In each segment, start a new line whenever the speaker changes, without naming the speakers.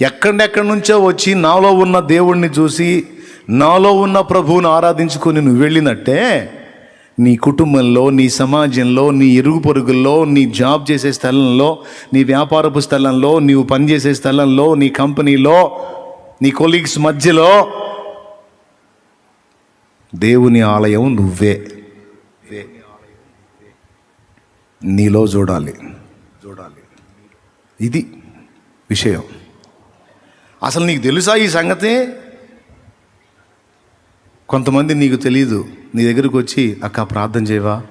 ఎక్కడెక్కడి నుంచో వచ్చి నాలో ఉన్న దేవుణ్ణి చూసి నాలో ఉన్న ప్రభువుని ఆరాధించుకొని నువ్వు వెళ్ళినట్టే నీ కుటుంబంలో నీ సమాజంలో నీ ఇరుగు పొరుగుల్లో నీ జాబ్ చేసే స్థలంలో నీ వ్యాపారపు స్థలంలో నీవు పనిచేసే స్థలంలో నీ కంపెనీలో నీ కొలీగ్స్ మధ్యలో దేవుని ఆలయం నువ్వే. నీలో చూడాలి. చూడాలి ఇది విషయం. అసలు నీకు తెలుసా ఈ సంగతి? కొంతమంది నీకు తెలియదు నీ దగ్గరకు వచ్చి అక్క ప్రార్థన చేయవా?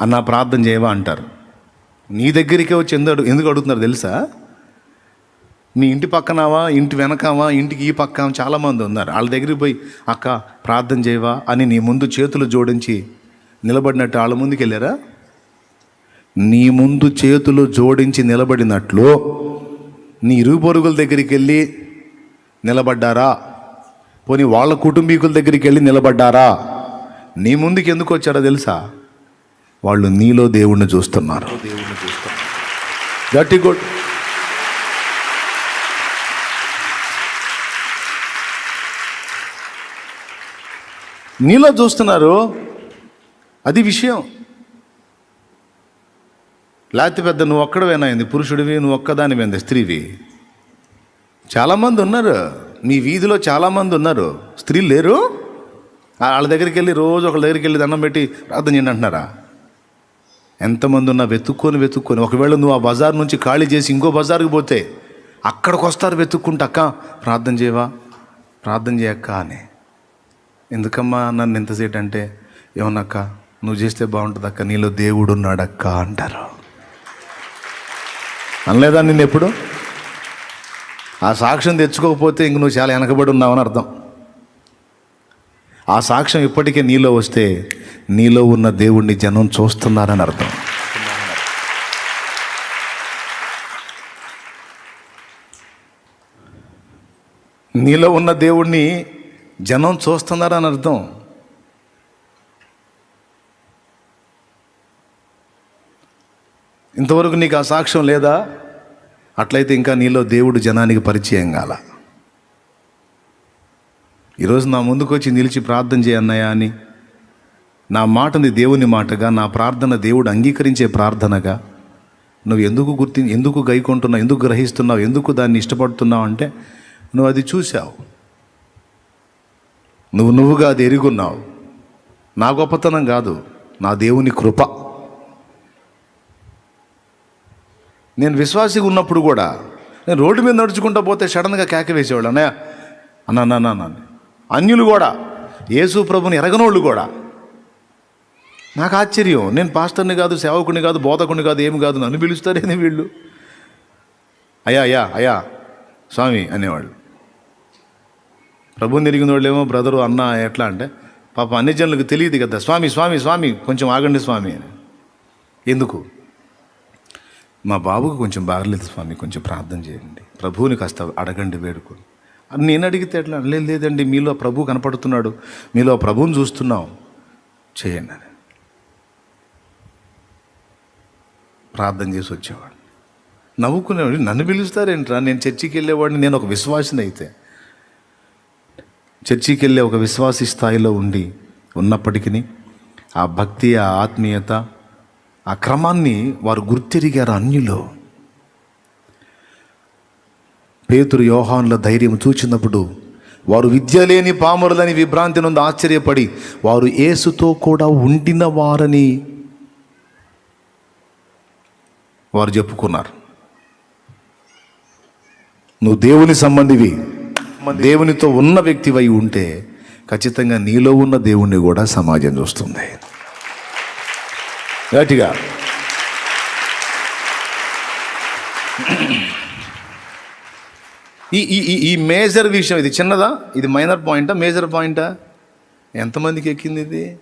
అన్న ప్రార్థన చేయవా? అంటారు. నీ దగ్గరికే వచ్చి ఎందుకు ఎందుకు అడుగుతున్నారు తెలుసా? నీ ఇంటి పక్కనవా? ఇంటి వెనకావా? ఇంటికి ఈ పక్క చాలామంది ఉన్నారు. వాళ్ళ దగ్గరికి పోయి అక్క ప్రార్థన చేయవా? అని నీ ముందు చేతులు జోడించి నిలబడినట్టు వాళ్ళ ముందుకు వెళ్ళారా నీ ముందు చేతులు జోడించి నిలబడినట్లు నీ ఇరుగు పొరుగుల దగ్గరికి వెళ్ళి నిలబడ్డారా? పోనీ వాళ్ళ కుటుంబీకుల దగ్గరికి వెళ్ళి నిలబడ్డారా? నీ ముందుకు ఎందుకు వచ్చారో తెలుసా? వాళ్ళు నీలో దేవుణ్ణి చూస్తున్నారు. దేవుణ్ణి చూస్తున్నారు గట్టి గుడ్ నీలో చూస్తున్నారు? అది విషయం. లేకపోతే పెద్ద నువ్వు ఒక్కడవేనాయింది పురుషుడివి నువ్వు ఒక్కదానివైంది స్త్రీవి? చాలామంది ఉన్నారు. మీ వీధిలో చాలామంది ఉన్నారు. స్త్రీలు లేరు? వాళ్ళ దగ్గరికి వెళ్ళి రోజు ఒకళ్ళ దగ్గరికి వెళ్ళి దండం పెట్టి ప్రార్థన చేయండి అంటున్నారా? ఎంతమంది ఉన్నా వెతుక్కొని వెతుక్కొని ఒకవేళ నువ్వు ఆ బజార్ నుంచి ఖాళీ చేసి ఇంకో బజార్కి పోతే అక్కడికి వస్తారు వెతుక్కుంటా అక్క ప్రార్థన చేయవా? ప్రార్థన చేయక్క అని. ఎందుకమ్మా నన్ను ఎంతసేపు అంటే ఏమన్నా అక్క నువ్వు చేస్తే బాగుంటుంది అక్క నీలో దేవుడు ఉన్నాడక్క అంటారు. అనలేదా నిన్ను ఎప్పుడు? ఆ సాక్ష్యం తెచ్చుకోకపోతే ఇంక నువ్వు చాలా వెనకబడి ఉన్నావని అర్థం. ఆ సాక్ష్యం ఇప్పటికే నీలో వస్తే నీలో ఉన్న దేవుణ్ణి జనం చూస్తున్నారని అర్థం. నీలో ఉన్న దేవుణ్ణి జనం చూస్తున్నారని అర్థం. ఇంతవరకు నీకు ఆ సాక్ష్యం లేదా? అట్లయితే ఇంకా నీలో దేవుడు జనానికి పరిచయం కాల. ఈరోజు నా ముందుకు వచ్చి నిలిచి ప్రార్థన చేయన్నయ్యా అని. నా మాటని దేవుని మాటగా నా ప్రార్థన దేవుడు అంగీకరించే ప్రార్థనగా. నువ్వు ఎందుకు గుర్తి ఎందుకు గైకొంటున్నావు ఎందుకు గ్రహిస్తున్నావు ఎందుకు దాన్ని ఇష్టపడుతున్నావు అంటే నువ్వు అది చూసావు నువ్వు నువ్వుగా అది ఎరుగున్నావు. నా గొప్పతనం కాదు నా దేవుని కృప. నేను విశ్వాసిగా ఉన్నప్పుడు కూడా నేను రోడ్డు మీద నడుచుకుంటూ పోతే సడన్గా కేక వేసేవాళ్ళు. అన్నయ్య అన్న అన్న అన్న అన్యులు కూడా యేసు ప్రభుని ఎరగనోళ్ళు కూడా. నాకు ఆశ్చర్యం. నేను పాస్టర్ని కాదు సేవకుని కాదు బోధకుని కాదు ఏమి కాదు నన్ను పిలుస్తారేని వీళ్ళు? అయ్యా అయ్యా అయ్యా స్వామి అనేవాళ్ళు. ప్రభుని తిరిగిన ఏమో బ్రదరు అన్న ఎట్లా అంటే పాప అన్ని జనులకు తెలియదు కదా స్వామి స్వామి స్వామి కొంచెం ఆగండి స్వామి అని. ఎందుకు? మా బాబుకు కొంచెం బాగలేదు స్వామి కొంచెం ప్రార్థన చేయండి. ప్రభువుని కాస్త అడగండి వేడుకొని అని నేను అడిగితే ఎట్లా? లేదు లేదండి మీలో ప్రభు కనపడుతున్నాడు. మీలో ప్రభువుని చూస్తున్నాం. చేయండి అని. ప్రార్థన చేసి వచ్చేవాడు నవ్వుకునేవాడు నన్ను పిలుస్తారేంట్రా? నేను చర్చికి వెళ్ళేవాడిని నేను ఒక విశ్వాసిని అయితే. చర్చికి వెళ్ళే ఒక విశ్వాసి స్థాయిలో ఉండి ఉన్నప్పటికీ ఆ భక్తి ఆ ఆత్మీయత ఆ క్రమాన్ని వారు గుర్తిరిగారు అన్యులో. పేతురు యోహాన్ల ధైర్యం చూచినప్పుడు వారు విద్య లేని పామరులని విభ్రాంతి నుండి ఆశ్చర్యపడి వారు యేసుతో కూడా ఉండిన వారని వారు చెప్పుకున్నారు. నువ్వు దేవుని సంబంధివి దేవునితో ఉన్న వ్యక్తివై ఉంటే ఖచ్చితంగా నీలో ఉన్న దేవుణ్ణి కూడా సమాజం చూస్తుంది. గట్టిగా. ఈ ఈ ఈ- ఈ మేజర్ విషయం ఇది చిన్నదా? ఇది మైనర్ పాయింటా? మేజర్ పాయింటా? ఎంతమందికి ఎక్కింది ఇది?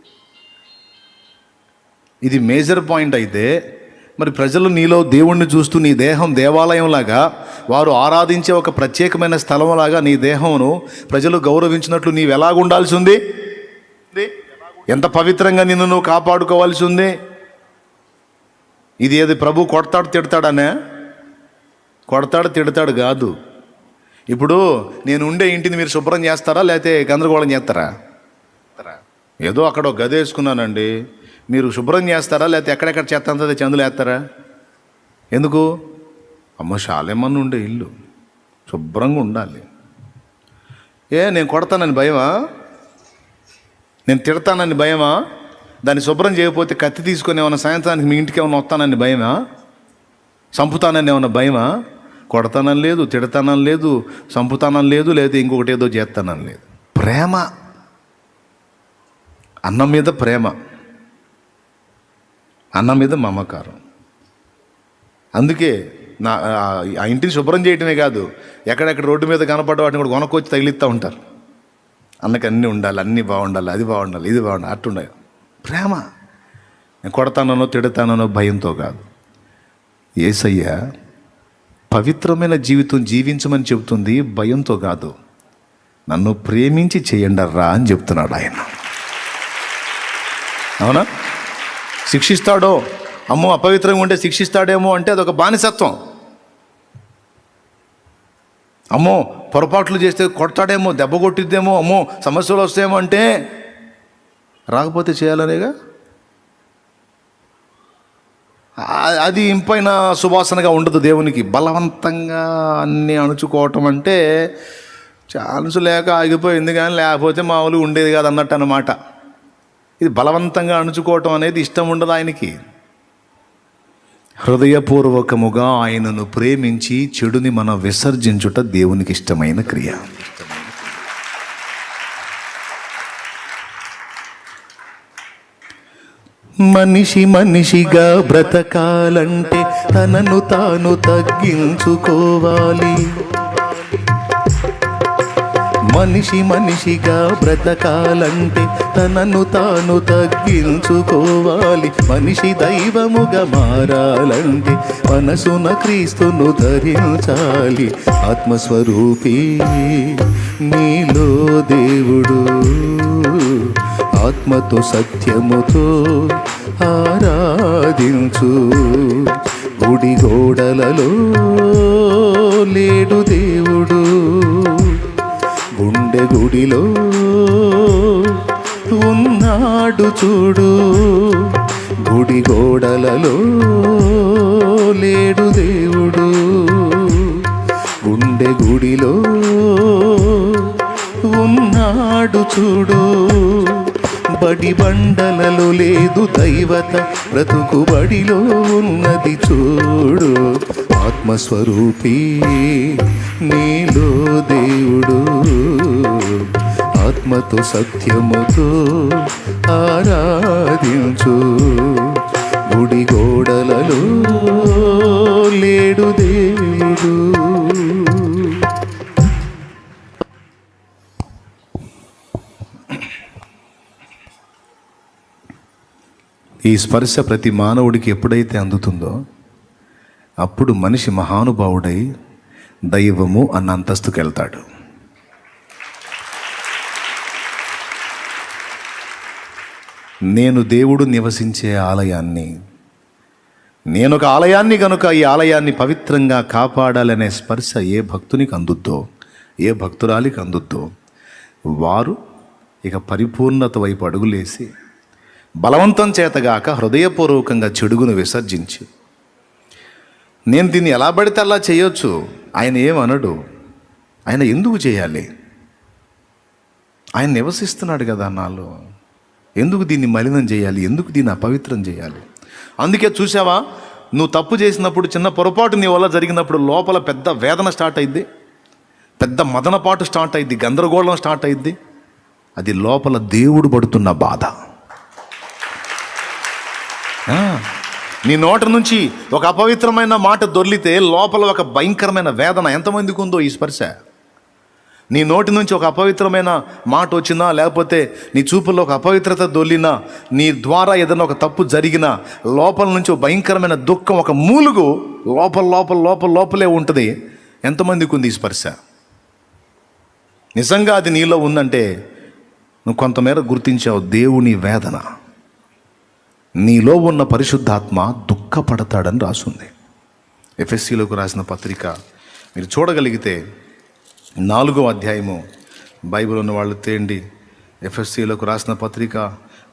ఇది మేజర్ పాయింట్ అయితే మరి ప్రజలు నీలో దేవుణ్ణి చూస్తూ నీ దేహం దేవాలయంలాగా వారు ఆరాధించే ఒక ప్రత్యేకమైన స్థలంలాగా నీ దేహమును ప్రజలు గౌరవించినట్లు నీవు ఎలాగుండాల్సి ఉంది? ఎంత పవిత్రంగా నిన్ను నువ్వు కాపాడుకోవాల్సి ఉంది? ఇది ఏది ప్రభు కొడతాడు తిడతాడనే? కొడతాడు తిడతాడు కాదు. ఇప్పుడు నేను ఉండే ఇంటిని మీరు శుభ్రం చేస్తారా లేకపోతే గందరగోళం చేస్తారా? ఏదో అక్కడ ఒక గది వేసుకున్నానండి. మీరు శుభ్రం చేస్తారా లేకపోతే ఎక్కడెక్కడ చెత్త అంతా చందులేస్తారా ఎందుకు? అమ్మ శాలేమన్నా ఉండే ఇల్లు. శుభ్రంగా ఉండాలి. ఏ నేను కొడతానని భయమా? నేను తిడతానని భయమా? దాన్ని శుభ్రం చేయకపోతే కత్తి తీసుకొని ఏమైనా సాయంత్రానికి మీ ఇంటికి ఏమైనా వస్తానని భయమా? చంపుతానని ఏమైనా భయమా? కొడతానని లేదు తిడతానని లేదు చంపుతానని లేదు లేదా ఇంకొకటి ఏదో చేస్తానని లేదు. ప్రేమ. అన్నం మీద ప్రేమ. అన్నం మీద మమకారం. అందుకే నా ఆ- ఇంటిని శుభ్రం చేయటమే కాదు ఎక్కడెక్కడ రోడ్డు మీద కనపడ్డ వాటిని కూడా కొనుక్కొచ్చి తగిలిస్తూ ఉంటారు. అన్నకి అన్నీ ఉండాలి అన్నీ బాగుండాలి అది బాగుండాలి ఇది బాగుండాలి అట్టుండాలి. ప్రేమ. నేను కొడతానో తిడతానో భయంతో కాదు. ఏసయ్య పవిత్రమైన జీవితం జీవించమని చెబుతుంది భయంతో కాదు. నన్ను ప్రేమించి చేయండర్రా అని చెప్తున్నాడు ఆయన. అవునా? శిక్షిస్తాడో? అమ్మో అపవిత్రంగా ఉంటే శిక్షిస్తాడేమో అంటే అదొక బానిసత్వం. అమ్మో పొరపాట్లు చేస్తే కొడతాడేమో దెబ్బ కొట్టిద్దేమో అమ్మో సమస్యలు వస్తాయేమో అంటే రాకపోతే చేయాలనేగా? అది ఇంపైన సువాసనగా ఉండదు దేవునికి. బలవంతంగా అన్నీ అణుచుకోవటం అంటే ఛాన్స్ లేక ఆగిపోయింది కానీ లేకపోతే మామూలుగా ఉండేది కాదు అన్నట్టు అనమాట ఇది బలవంతంగా అణుచుకోవటం అనేది ఇష్టం ఉండదు ఆయనకి. హృదయపూర్వకముగా ఆయనను ప్రేమించి చెడుని మనం విసర్జించుట దేవునికి ఇష్టమైన క్రియ. మనిషి మనిషిగా బ్రతకాలంటే తనను తాను తగ్గించుకోవాలి. మనిషి మనిషిగా బ్రతకాలంటే తనను తాను తగ్గించుకోవాలి. మనిషి దైవముగా మారాలంటే మనసున క్రీస్తును ధరించాలి. ఆత్మస్వరూపి నీలో దేవుడు. ఆత్మతో సత్యముతో ఆరాధించు. గుడి గోడలలో లేడు దేవుడు. గుండె గుడిలో ఉన్నాడు చూడు. గుడి గోడలలో లేడు దేవుడు. గుండె గుడిలో ఉన్నాడు చూడు. బడి బండలలో లేదు దైవత. బ్రతుకు బడిలో ఉన్నది చూడు. ఆత్మస్వరూపి నీలో దేవుడు. ఆత్మతో సత్యముతో ఆరాధించు. గుడి గోడలలో లేడు దేవుడు. ఈ స్పర్శ ప్రతి మానవుడికి ఎప్పుడైతే అందుతుందో అప్పుడు మనిషి మహానుభావుడై దైవము అన్న అంతస్తుకు వెళ్తాడు నేను దేవుడు నివసించే ఆలయాన్ని నేను ఒక ఆలయాన్ని కనుక ఈ ఆలయాన్ని పవిత్రంగా కాపాడాలనే స్పర్శ ఏ భక్తునికి అందుద్దో ఏ భక్తురాలికి అందుద్దో వారు ఇక పరిపూర్ణత వైపు అడుగులేసి బలవంతం చేతగాక హృదయపూర్వకంగా చెడుగును విసర్జించి. నేను దీన్ని ఎలా పడితే అలా చేయొచ్చు? ఆయన ఏమనడు. ఆయన ఎందుకు చేయాలి? ఆయన నివసిస్తున్నాడు కదా నాలో. ఎందుకు దీన్ని మలినం చేయాలి? ఎందుకు దీన్ని అపవిత్రం చేయాలి? అందుకే చూసావా నువ్వు తప్పు చేసినప్పుడు చిన్న పొరపాటు నీ వల్ల జరిగినప్పుడు లోపల పెద్ద వేదన స్టార్ట్ అయింది పెద్ద మదనపాటు స్టార్ట్ అయింది గందరగోళం స్టార్ట్ అయింది అది లోపల దేవుడు పడుతున్న బాధ. నీ నోట నుంచి ఒక అపవిత్రమైన మాట దొర్లితే లోపల ఒక భయంకరమైన వేదన ఎంతమందికి ఉందో ఈ స్పర్శ? నీ నోటి నుంచి ఒక అపవిత్రమైన మాట వచ్చినా లేకపోతే నీ చూపుల్లో ఒక అపవిత్రత దొల్లినా నీ ద్వారా ఏదైనా ఒక తప్పు జరిగినా లోపల నుంచి ఒక భయంకరమైన దుఃఖం ఒక మూలుగు లోపల లోపల లోపల లోపలే ఉంటుంది. ఎంతమందికి ఉంది ఈ స్పర్శ? నిజంగా అది నీలో ఉందంటే నువ్వు కొంతమేర గుర్తించావు దేవుని వేదన. నీలో ఉన్న పరిశుద్ధాత్మ దుఃఖపడతాడని రాసుంది. ఎఫ్ఎస్సిలోకి రాసిన పత్రిక మీరు చూడగలిగితే నాలుగో అధ్యాయము బైబిల్ ఉన్న వాళ్ళు తేండి ఎఫ్ఎస్సిలోకి రాసిన పత్రిక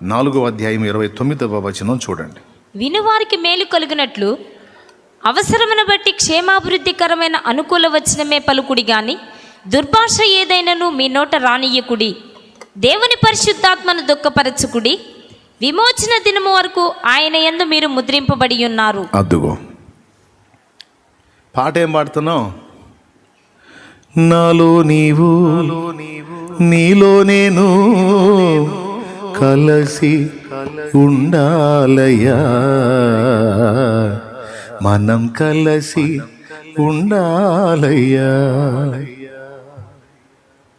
నాలుగో అధ్యాయం ఇరవై తొమ్మిదవ వచనం చూడండి.
వినువారికి మేలు కలిగినట్లు అవసరమును బట్టి క్షేమాభివృద్ధికరమైన అనుకూల వచనమే పలుకుడి గాని దుర్భాష ఏదైనను మీ నోట రానియకుడి దేవుని పరిశుద్ధాత్మను దుఃఖపరచుకుడి విమోచన దినము వరకు ఆయన ఎందు మీరు ముద్రింపబడి ఉన్నారు.
అద్దుగో. పాట ఏం పాడుతున్నావు? నాలో నీవు నీలో నేను కలసి ఉండాలయ్యా. మనం కలసి ఉండాలయ్యా.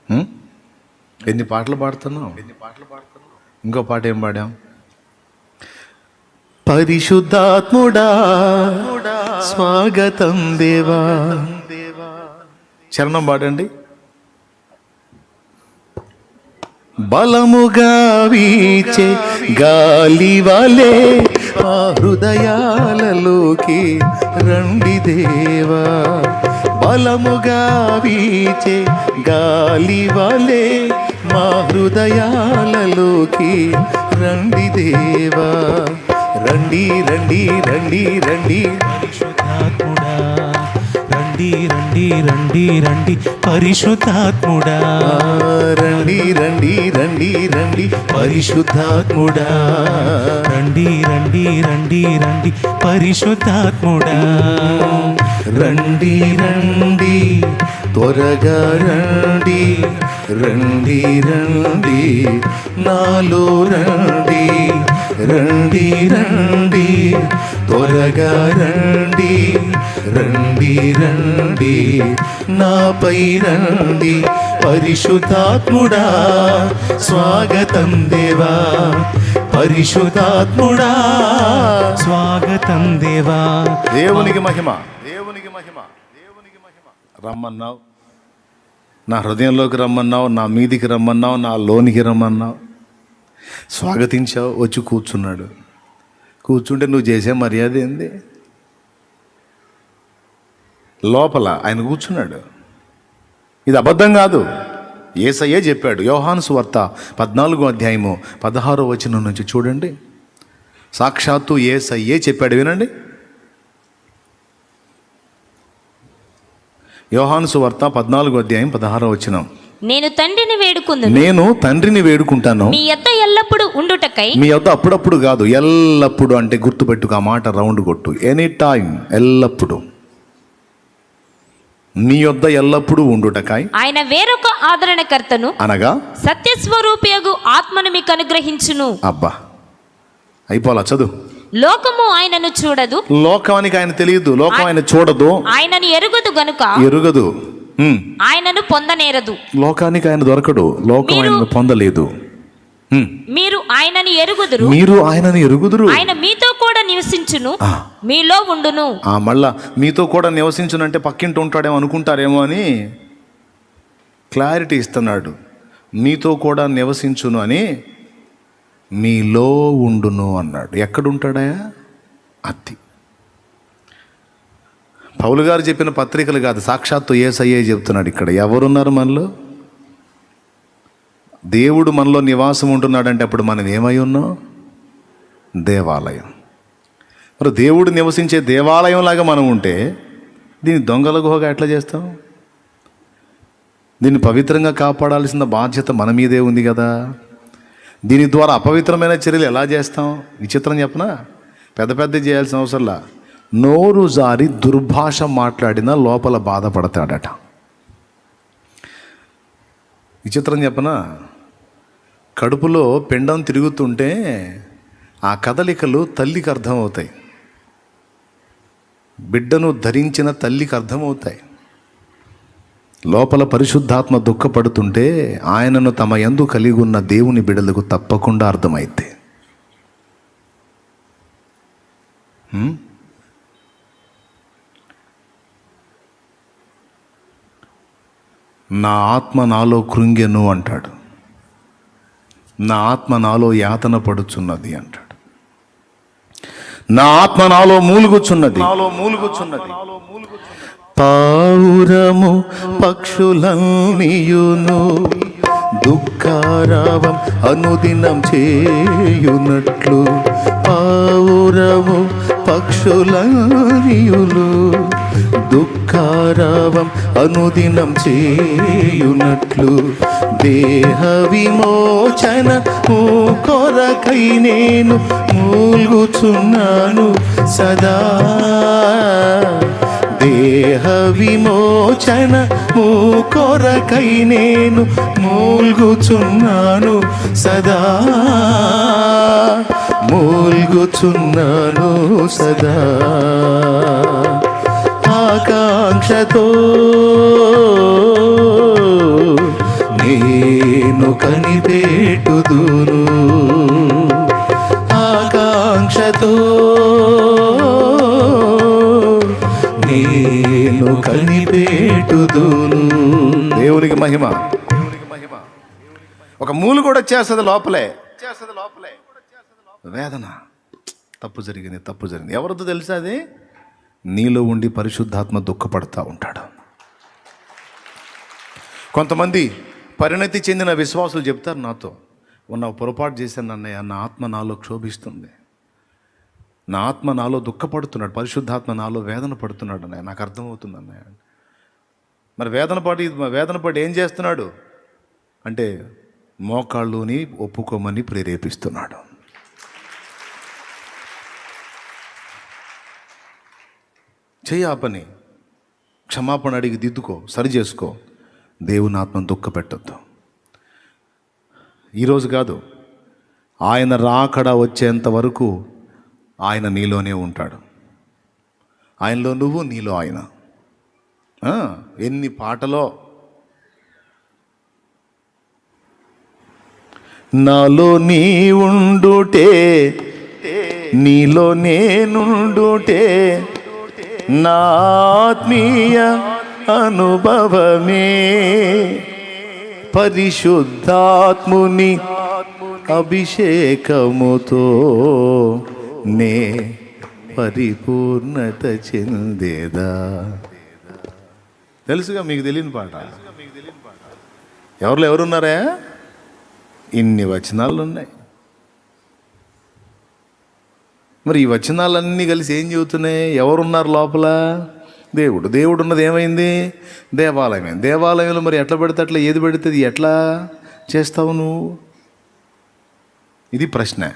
పాడుతున్నావు ఎన్ని పాటలు పాడుతున్నావు? ఇంకో పాట ఏం పాడాం? పరిశుద్ధాత్ముడా స్వాగతం దేవా. చరణం పాడండి. బలముగా వీచే గాలి వలే మా హృదయాలలోకి రండి దేవా. బలముగా వీచే గాలి వలే మా హృదయాలలోకి రండి దేవా. రండి రండి రండి రండి.
పరిశుద్ధాత్ముడా రండి రండి రండి రండి. పరిశుద్ధాత్ముడా.
రండి రండి రండి రండి. పరిశుద్ధాత్ముడా.
రండి రండి రండి రండి. పరిశుద్ధాత్ముడా.
రండి రండి. త్వరగా రండి. రండి రండి. నాలో రండి. రండి రండి త్వరగా రండి రండి రండి నాపై రండి పరిశుధాత్ముడా స్వాగతం దేవా పరిశుధాత్ముడా
స్వాగతం దేవా.
దేవునికి మహిమ దేవునికి మహిమ దేవునికి మహిమ. రమ్మన్నావు. నా హృదయంలోకి రమ్మన్నావు నా మీదికి రమ్మన్నావు నా లోనికి రమ్మన్నావు. స్వాగతించావు వచ్చి కూర్చున్నాడు. కూర్చుంటే నువ్వు చేసే మర్యాద ఏంది? లోపల ఆయన కూర్చున్నాడు. ఇది అబద్ధం కాదు. ఏసయ్యే చెప్పాడు యోహాను సువార్త పద్నాలుగో అధ్యాయము పదహారో వచనం నుంచి చూడండి. సాక్షాత్తు ఏసయ్యే చెప్పాడు వినండి. యోహాను సువార్త పద్నాలుగో అధ్యాయం పదహారో వచనం.
నేను తండ్రిని వేడుకుందు
నేను తండ్రిని వేడుకుంటాను.
మీ యొద్ద ఎల్లప్పుడూ ఉండుటకై.
మీ వద్ద అప్పుడప్పుడు కాదు ఎల్లప్పుడు అంటే గుర్తుపెట్టుకు ఆ మాట రౌండ్ కొట్టు. ఎనీ టైం ఎల్లప్పుడు. నీ యొద్ద ఎల్లప్పుడూ ఉండుటకాయ్
ఆయన వేరొక ఆదరణకర్తను
అనగా?
సత్యస్వరూపియగు ఆత్మను మీకు అనుగ్రహించును.
అబ్బా అయిపోలా చదువు?
లోకము ఆయనను చూడదు.
లోకానికి ఆయన తెలియదు లోకం ఆయన చూడదు.
ఆయనను ఎరుగదు గనుక.
ఎరుగదు.
ఆయనను పొందనేరదు.
లోకానికి ఆయన దొరకడు. లోకం
మీరు-
ఆయన పొందలేదు.
మీరు ఆయనని ఎరుగుదురు.
మీరు ఆయనని ఎరుగుదురు.
ఆయన మీతో కూడా నివసించును. మీలో ఉండును.
ఆ మళ్ళా మీతో కూడా నివసించునంటే పక్కింటి ఉంటాడేమో అనుకుంటారేమో అని క్లారిటీ ఇస్తున్నాడు. మీతో కూడా నివసించును అని మీలో ఉండును అన్నాడు. ఎక్కడుంటాడా? అత్తి. పౌలు గారు చెప్పిన పత్రికలు కాదు సాక్షాత్తు ఏసయ్యే చెప్తున్నాడు ఇక్కడ. ఎవరున్నారు మనలో? దేవుడు మనలో నివాసం ఉంటున్నాడంటే అప్పుడు మనం ఏమై ఉన్నాం? దేవాలయం. మరి దేవుడు నివసించే దేవాలయం లాగా మనం ఉంటే దీన్ని దొంగల గుహగా ఎట్లా చేస్తాం? దీన్ని పవిత్రంగా కాపాడాల్సిన బాధ్యత మన మీదే ఉంది కదా. దీని ద్వారా అపవిత్రమైన చర్యలు ఎలా చేస్తాం? విచిత్రం చెప్పనా? పెద్ద పెద్ద చేయాల్సిన అవసరంలా. నోరు జారి దుర్భాష మాట్లాడినా లోపల బాధపడతాడట. విచిత్రం చెప్పనా? కడుపులో పిండం తిరుగుతుంటే ఆ కదలికలు తల్లికి అర్థమవుతాయి. బిడ్డను ధరించిన తల్లికి అర్థమవుతాయి. లోపల పరిశుద్ధాత్మ దుఃఖపడుతుంటే ఆయనను తమ ఎందు కలిగి ఉన్న దేవుని బిడలకు తప్పకుండా అర్థమైతే. నా ఆత్మ నాలో కృంగెను అంటాడు. నా ఆత్మ నాలో యాతన పడుచున్నది అంటాడు. నా ఆత్మ నాలో మూలుగుచున్నది. నాలో మూలుగుచున్నది. పావురము పక్షులన్నీయును దుఃఖారావం అనుదినం చేయునట్లు పావురము పక్షులన్నీయులు దుఃఖారావం అనుదినం చేయునట్లు దేహ విమోచన కొరకై నేను మూల్గుచున్నాను సదా. దేహ విమోచన కొరకై నేను మూల్గుచున్నాను సదా. మూల్గుచున్నాను సదా. ఆకాంక్షతో నేను కనిపెట్టుదును. ఆకాంక్షతో నేను కనిపెట్టుదును. దేవునికి మహిమ. ఒక మూలు కూడా వచ్చేస్తుంది లోపలే. చేస్తుంది లోపలే వేదన. తప్పు జరిగింది తప్పు జరిగింది. ఎవరితో తెలుసా అది? నీలో ఉండి పరిశుద్ధాత్మ దుఃఖపడతా ఉంటాడు. కొంతమంది పరిణతి చెందిన విశ్వాసులు చెప్తారు నాతో ఉన్న పొరపాటు చేశాను అన్నయ్య నా ఆత్మ నాలో క్షోభిస్తుంది. నా ఆత్మ నాలో దుఃఖపడుతున్నాడు పరిశుద్ధాత్మ నాలో వేదన పడుతున్నాడు అన్నయ్య నాకు అర్థమవుతుంది అన్నయ్య. మరి వేదన పడి వేదన పడి ఏం చేస్తున్నాడు? అంటే మోకాళ్ళుని ఒప్పుకోమని ప్రేరేపిస్తున్నాడు. చెయ్యి ఆ పని క్షమాపణ అడిగి దిద్దుకో సరి చేసుకో. దేవుని ఆత్మను దుఃఖ పెట్టద్దు ఈరోజు కాదు ఆయన రాకడ వచ్చేంత వరకు ఆయన నీలోనే ఉంటాడు. ఆయనలో నువ్వు నీలో ఆయన. ఎన్ని పాటలో? నాలో నీ ఉండుటే నీలో నేనుండుటే నా ఆత్మీయ అనుభవమే. పరిశుద్ధాత్ముని అభిషేకముతో నే పరిపూర్ణత చెందేదా? తెలుసుగా మీకు తెలియని పాట. ఎవరిలో ఎవరున్నారా? ఇన్ని వచనాలు ఉన్నాయి మరి ఈ వచనాలన్నీ కలిసి ఏం చెబుతున్నాయి? ఎవరున్నారు లోపల? దేవుడు. దేవుడు ఉన్నది ఏమైంది? దేవాలయమే. దేవాలయంలో మరి ఎట్లా పెడితే అట్లా? ఏది పెడితే అది ఎట్లా చేస్తావు నువ్వు? ఇది ప్రశ్న.